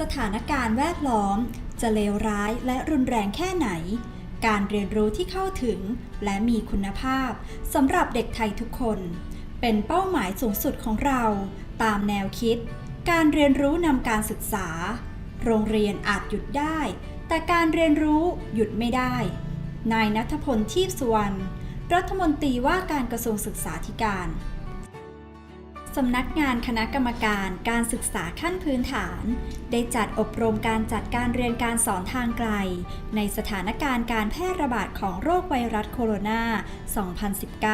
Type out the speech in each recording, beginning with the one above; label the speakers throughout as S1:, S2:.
S1: สถานการณ์แวดล้อม จะเลวร้ายและรุนแรงแค่ไหน การเรียนรู้ที่เข้าถึงและมีคุณภาพสำหรับเด็กไทยทุกคน เป็นเป้าหมายสูงสุดของเรา ตามแนวคิด การเรียนรู้นำการศึกษา โรงเรียนอาจหยุดได้ แต่การเรียนรู้หยุดไม่ได้ นายนัทพล ทีพสุวรรณรัฐมนตรีว่าการกระทรวงศึกษาธิการ สำนักงานคณะกรรมการการศึกษาขั้นพื้นฐาน ได้จัดอบรมการจัดการเรียนการสอนทางไกล ในสถานการณ์การแพร่ระบาดของโรคไวรัสโคโรนา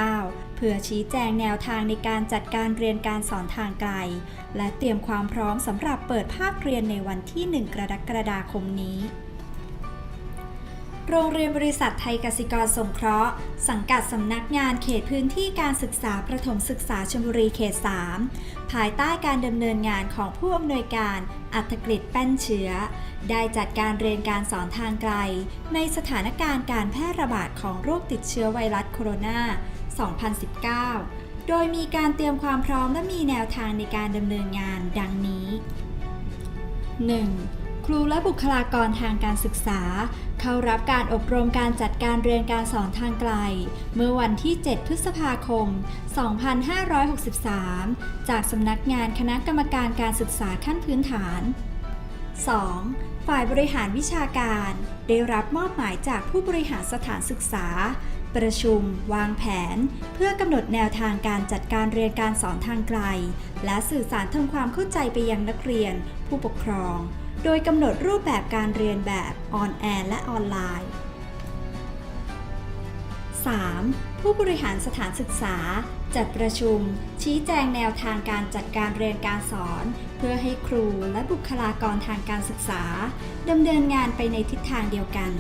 S1: 2019 เพื่อชี้แจงแนวทางในการจัดการเรียนการสอนทางไกล และเตรียมความพร้อมสำหรับเปิดภาคเรียนในวันที่ 1 กรกฎาคมนี้ โรงเรียนบริษัทไทยกสิกรสงเคราะห์ สังกัดสำนักงานเขตพื้นที่การศึกษาประถมศึกษาชลบุรีเขต 3 ภายใต้การดำเนินงานของผู้อำนวยการอัธกฤษแป้นเชื้อ ได้จัดการเรียนการสอนทางไกล ในสถานการณ์การแพร่ระบาดของโรคติดเชื้อไวรัสโคโรนา 2019 โดยมีการเตรียมความพร้อมและมีแนวทางในการดำเนินงานดังนี้ 1. ครูและบุคลากรทางการศึกษา เข้ารับการอบรมการจัดการเรียนการสอนทางไกล เมื่อวันที่ 7 พฤษภาคม 2563 จากสำนักงานคณะกรรมการการศึกษาขั้นพื้นฐาน 2. ฝ่ายบริหารวิชาการ ได้รับมอบหมายจากผู้บริหารสถานศึกษา ประชุม วางแผน เพื่อกำหนดแนวทางการจัดการเรียนการสอนทางไกล และสื่อสารทำความเข้าใจไปยังนักเรียน ผู้ปกครอง โดยกำหนดรูปแบบการเรียนแบบออนแอร์และออนไลน์ 3. ผู้บริหารสถานศึกษา จัดประชุม ชี้แจงแนวทางการจัดการเรียนการสอน เพื่อให้ครูและบุคลากรทางการศึกษาดำเนินงานไปในทิศทางเดียวกัน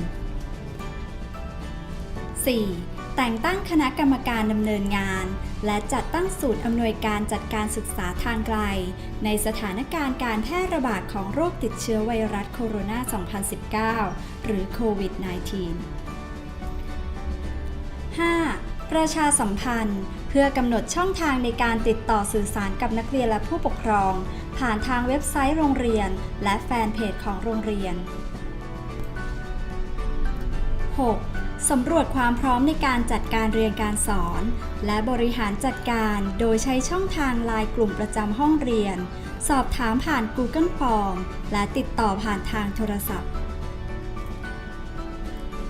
S1: 4. แต่งตั้งคณะกรรมการดำเนินงาน และจัดตั้งศูนย์อำนวยการจัดการศึกษาทางไกล ในสถานการณ์การแพร่ระบาดของโรคติดเชื้อไวรัสโคโรนา 2019 หรือโควิด -19 5. ประชาสัมพันธ์ เพื่อกำหนดช่องทางในการติดต่อสื่อสารกับนักเรียนและผู้ปกครอง ผ่านทางเว็บไซต์โรงเรียน และแฟนเพจของโรงเรียน 6. สำรวจความพร้อมในการจัดการเรียนการสอน และบริหารจัดการโดยใช้ช่องทางไลน์กลุ่มประจำห้องเรียน สอบถามผ่าน Google Form และติดต่อผ่านทางโทรศัพท์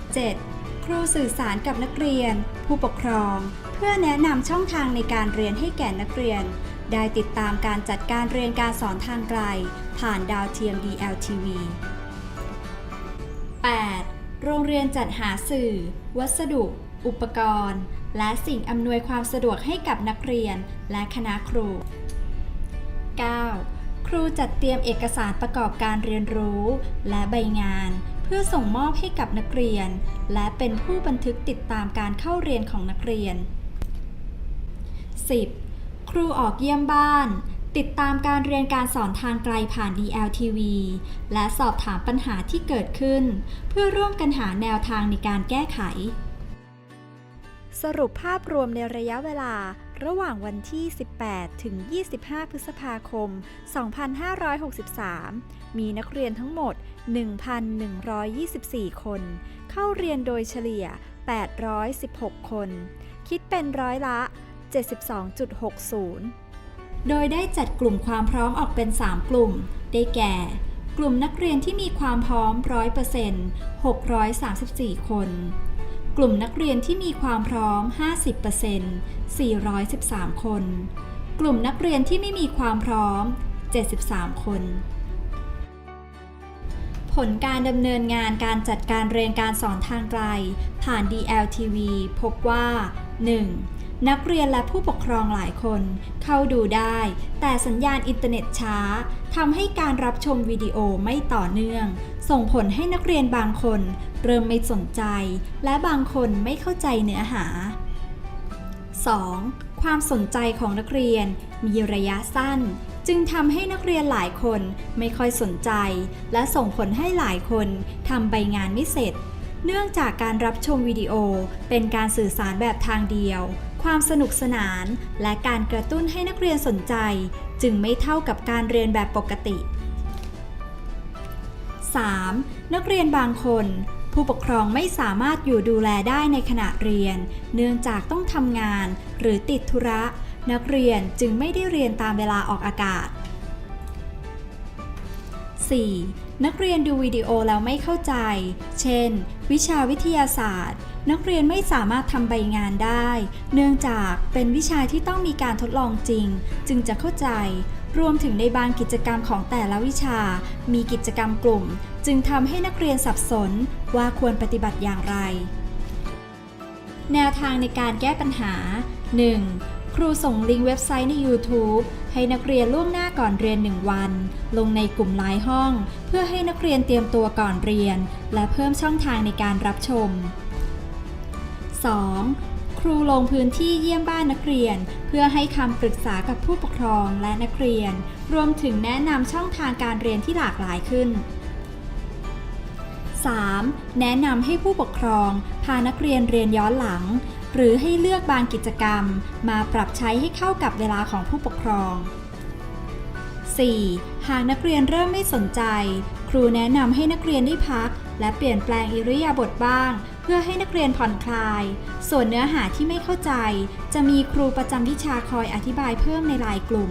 S1: 7. ครูสื่อสารกับนักเรียน ผู้ปกครอง เพื่อแนะนำช่องทางในการเรียนให้แก่นักเรียน ได้ติดตามการจัดการเรียนการสอนทางไกล ผ่านดาวเทียม DLTV โรงเรียนจัดหาสื่อ วัสดุ อุปกรณ์ และสิ่งอำนวยความสะดวกให้กับนักเรียนและคณะครู 9. ครูจัดเตรียมเอกสารประกอบการเรียนรู้ และใบงาน เพื่อส่งมอบให้กับนักเรียน และเป็นผู้บันทึกติดตามการเข้าเรียนของนักเรียน 10. ครูออกเยี่ยมบ้าน ติดตามการเรียนการสอนทางไกลผ่าน DLTV และสอบถามปัญหาที่เกิดขึ้น เพื่อร่วมกันหาแนวทางในการแก้ไข สรุปภาพรวมในระยะเวลาระหว่างวันที่ 18 ถึง 25 พฤษภาคม 2563 มีนักเรียนทั้งหมด 1,124 คน เข้าเรียนโดยเฉลี่ย 816 คน คิดเป็นร้อยละ 72.60 โดยได้จัดกลุ่มความพร้อมออกเป็น 3 กลุ่ม ได้แก่ กลุ่มนักเรียนที่มีความพร้อม 100% 634 คน กลุ่มนักเรียนที่มีความพร้อม 50% 413 คน กลุ่มนักเรียนที่ไม่มีความพร้อม 73 คน ผลการดำเนินงานการจัดการเรียนการสอนทางไกล ผ่าน DLTV พบว่า 1. นักเรียนและผู้ปกครองหลายคน เข้าดูได้ แต่สัญญาณอินเทอร์เน็ตช้าทำให้การรับชมวิดีโอไม่ต่อเนื่อง ส่งผลให้นักเรียนบางคน เริ่มไม่สนใจ และบางคนไม่เข้าใจเนื้อหา 2. ความสนใจของนักเรียนมีระยะสั้น จึงทำให้นักเรียนหลายคนไม่ค่อยสนใจ และส่งผลให้หลายคนทำใบงานไม่เสร็จ เนื่องจากการรับชมวิดีโอเป็นการสื่อสารแบบทางเดียว ความสนุกสนาน และการกระตุ้นให้นักเรียนสนใจ จึงไม่เท่ากับการเรียนแบบปกติ 3. นักเรียนบางคน ผู้ปกครองไม่สามารถอยู่ดูแลได้ในขณะเรียน เนื่องจากต้องทำงาน หรือติดธุระ นักเรียนจึงไม่ได้เรียนตามเวลาออกอากาศ 4. นักเรียนดูวิดีโอแล้วไม่เข้าใจ เช่น วิชาวิทยาศาสตร์ นักเรียนไม่สามารถทำใบงานได้ เนื่องจากเป็นวิชาที่ต้องมีการทดลองจริง จึงจะเข้าใจ รวมถึงในบางกิจกรรมของแต่ละวิชา มีกิจกรรมกลุ่ม จึงทำให้นักเรียนสับสนว่าควรปฏิบัติอย่างไร แนวทางในการแก้ปัญหา 1. ครูส่งลิงก์เว็บไซต์ใน YouTube ให้นักเรียนล่วงหน้าก่อนเรียน 1 วัน ลงในกลุ่มไลน์ห้อง เพื่อให้นักเรียนเตรียมตัวก่อนเรียน และเพิ่มช่องทางในการรับชม 2. ครูลงพื้นที่เยี่ยมบ้านนักเรียน เพื่อให้คำปรึกษากับผู้ปกครองและนักเรียน รวมถึงแนะนำช่องทางการเรียนที่หลากหลายขึ้น 3. แนะนำให้ผู้ปกครอง พานักเรียนเรียนย้อนหลัง หรือให้เลือกบางกิจกรรม มาปรับใช้ให้เข้ากับเวลาของผู้ปกครอง 4. หากนักเรียนเริ่มไม่สนใจ ครูแนะนำให้นักเรียนได้พัก และเปลี่ยนแปลงอิริยาบถบ้าง เพื่อให้นักเรียนผ่อนคลาย ส่วนเนื้อหาที่ไม่เข้าใจ จะมีครูประจำวิชาคอยอธิบายเพิ่มในรายกลุ่ม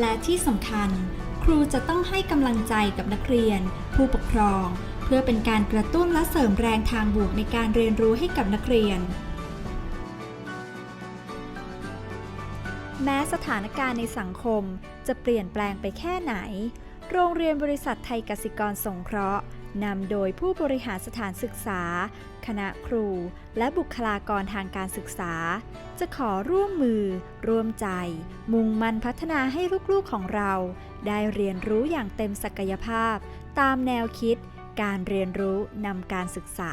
S1: และที่สำคัญ ครูจะต้องให้กำลังใจกับนักเรียน ผู้ปกครอง เพื่อเป็นการกระตุ้นและเสริมแรงทางบวกในการเรียนรู้ให้กับนักเรียน แม้สถานการณ์ในสังคมจะเปลี่ยนแปลงไปแค่ไหน โรงเรียนบริษัทไทยกสิกรสงเคราะห์ นำโดยผู้บริหารสถานศึกษา คณะครู และบุคลากรทางการศึกษา จะขอร่วมมือ ร่วมใจ มุ่งมั่นพัฒนาให้ลูกๆของเรา ได้เรียนรู้อย่างเต็มศักยภาพ ตามแนวคิด การเรียนรู้นำการศึกษา